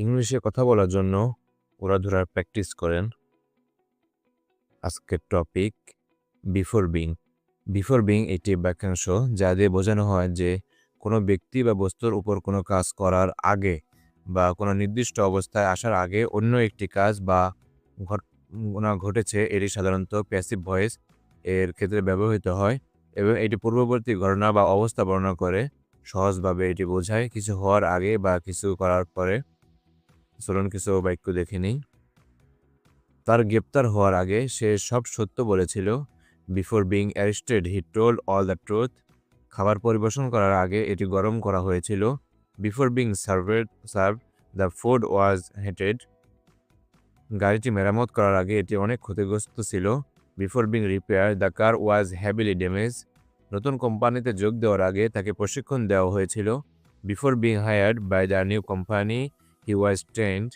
ইংলিশে কথা বলার জন্য ওড়াধুরার প্র্যাকটিস করেন। আজকের topic before being. Before being একটি বাক্যাংশ যা দিয়ে বোঝানো হয় যে কোনো ব্যক্তি বা বস্তুর উপর কোনো কাজ করার আগে বা কোনো নির্দিষ্ট অবস্থায় আসার আগে অন্য একটি কাজ বা ঘটনা ঘটেছে, এটি সাধারণত প্যাসিভ ভয়েস এর ক্ষেত্রে ব্যবহৃত হয় এবং এটি পূর্ববর্তী ঘটনা বা অবস্থা বর্ণনা করে। সহজভাবে এটি বোঝায় কিছু হওয়ার আগে বা কিছু করার পরে। চলুন কিছু বাক্য দেখে নিই। তার গ্রেপ্তার হওয়ার আগে সে সব সত্য বলেছিল। Before being arrested, he told all the truth. খাবার পরিবেশন করার আগে এটি গরম করা হয়েছিল। Before being served, serve the food was heated. গাড়িটি মেরামত করার আগে এটি অনেক ক্ষতিগ্রস্ত ছিল। Before being repair the car was heavily damage. নতুন কোম্পানিতে যোগ দেওয়ার আগে তাকে প্রশিক্ষণ দেওয়া হয়েছিল। Before being hired by the new company he was trained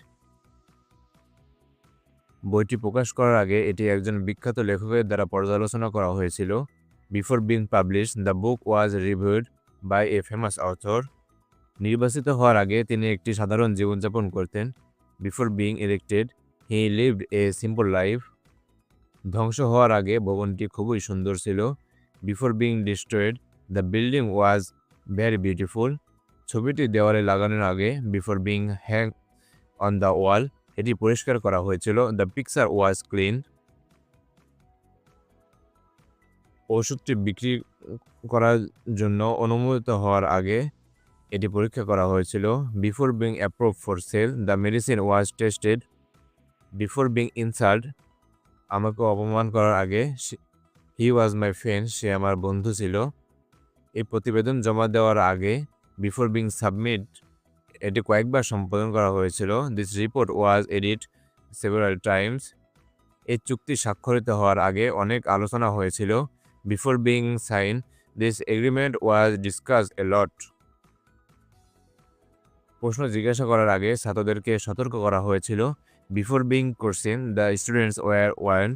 বইটি প্রকাশ করার আগে এটি একজন বিখ্যাত লেখকের দ্বারা পর্যালোচনা করা হয়েছিল। Before being publish the book was reviewed by a famous author নির্বাচিত হওয়ার আগে তিনি একটি সাধারণ জীবনযাপন করতেন। Before being elected he lived a simple life ধ্বংস হওয়ার আগে ভবনটি খুবই সুন্দর ছিল। Before being destroyed the building was very beautiful ছবিটি দেওয়ালে লাগানোর আগে before being hang on the wall এটি পরিষ্কার করা হয়েছিল। দ্য পিকচার ওয়াজ ক্লিন ওষুধটি বিক্রি করার জন্য অনুমোদিত হওয়ার আগে এটি পরীক্ষা করা হয়েছিল। Before being approve for sale the medicine was tested before being insult আমাকে অপমান করার আগে হি ওয়াজ মাই ফ্রেন্ড সে আমার বন্ধু ছিল। এই প্রতিবেদন জমা দেওয়ার আগে বিফোর বিং সাবমিট এটি কয়েকবার সম্পাদন করা হয়েছিল। This report was edit several times এই চুক্তি স্বাক্ষরিত হওয়ার আগে অনেক আলোচনা হয়েছিল। Before being sign this agreement was discuss a lot প্রশ্ন জিজ্ঞাসা করার আগে ছাত্রদেরকে সতর্ক করা হয়েছিল। Before being coursing the students were warn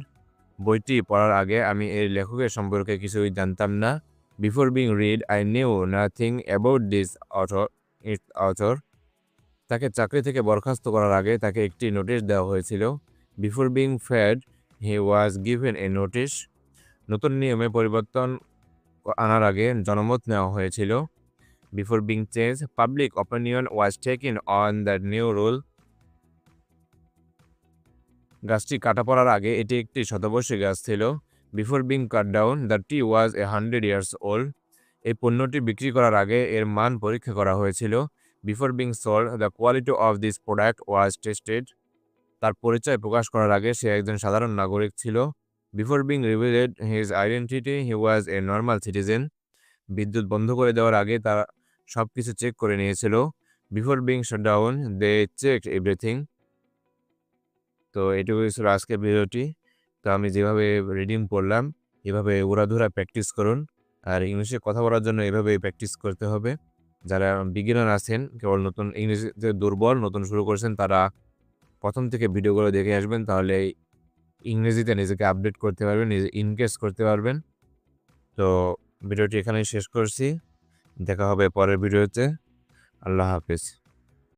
বইটি পড়ার আগে আমি এর লেখকের সম্পর্কে কিছুই জানতাম না। Before being read I knew nothing about this author it author তাকে চাকরি থেকে বরখাস্ত করার আগে তাকে একটি নোটিশ দেওয়া হয়েছিল। Before being fed he was given a notice নতুন নিয়মে পরিবর্তন আনার আগে জনমত নেওয়া হয়েছিল। Before being change public opinion was taken on the new rule গাছটি কাটা পড়ার আগে এটি একটি শতবর্ষী গাছ ছিল। Before being cut down the tree was a hundred years old এই পণ্যটি বিক্রি করার আগে এর মান পরীক্ষা করা হয়েছিল। Before being sold the quality of this product was tested তার পরিচয় প্রকাশ করার আগে সে একজন সাধারণ নাগরিক ছিল। Before being revealed his identity he was a normal citizen বিদ্যুৎ বন্ধ করে দেওয়ার আগে তারা সব কিছু চেক করে নিয়েছিল। Before being down they check everything তো এটুকুই ছিল আজকের ভিডিওটি। তো আমি যেভাবে রিডিং পড়লাম এভাবে উড়াধুরা প্র্যাকটিস করুন। আর ইংলিশে কথা বলার জন্য এভাবে প্র্যাকটিস করতে হবে। যারা বিগিনার আছেন, কেবল নতুন ইংরেজিতে দুর্বল, নতুন শুরু করেছেন, তারা প্রথম থেকে ভিডিওগুলো দেখে আসবেন, তাহলে ইংরেজিতে নিজেকে আপডেট করতে পারবেন, নিজে ইনকেস করতে পারবেন। তো ভিডিওটি এখানেই শেষ করছি। দেখা হবে পরের ভিডিওতে। আল্লাহ হাফিজ।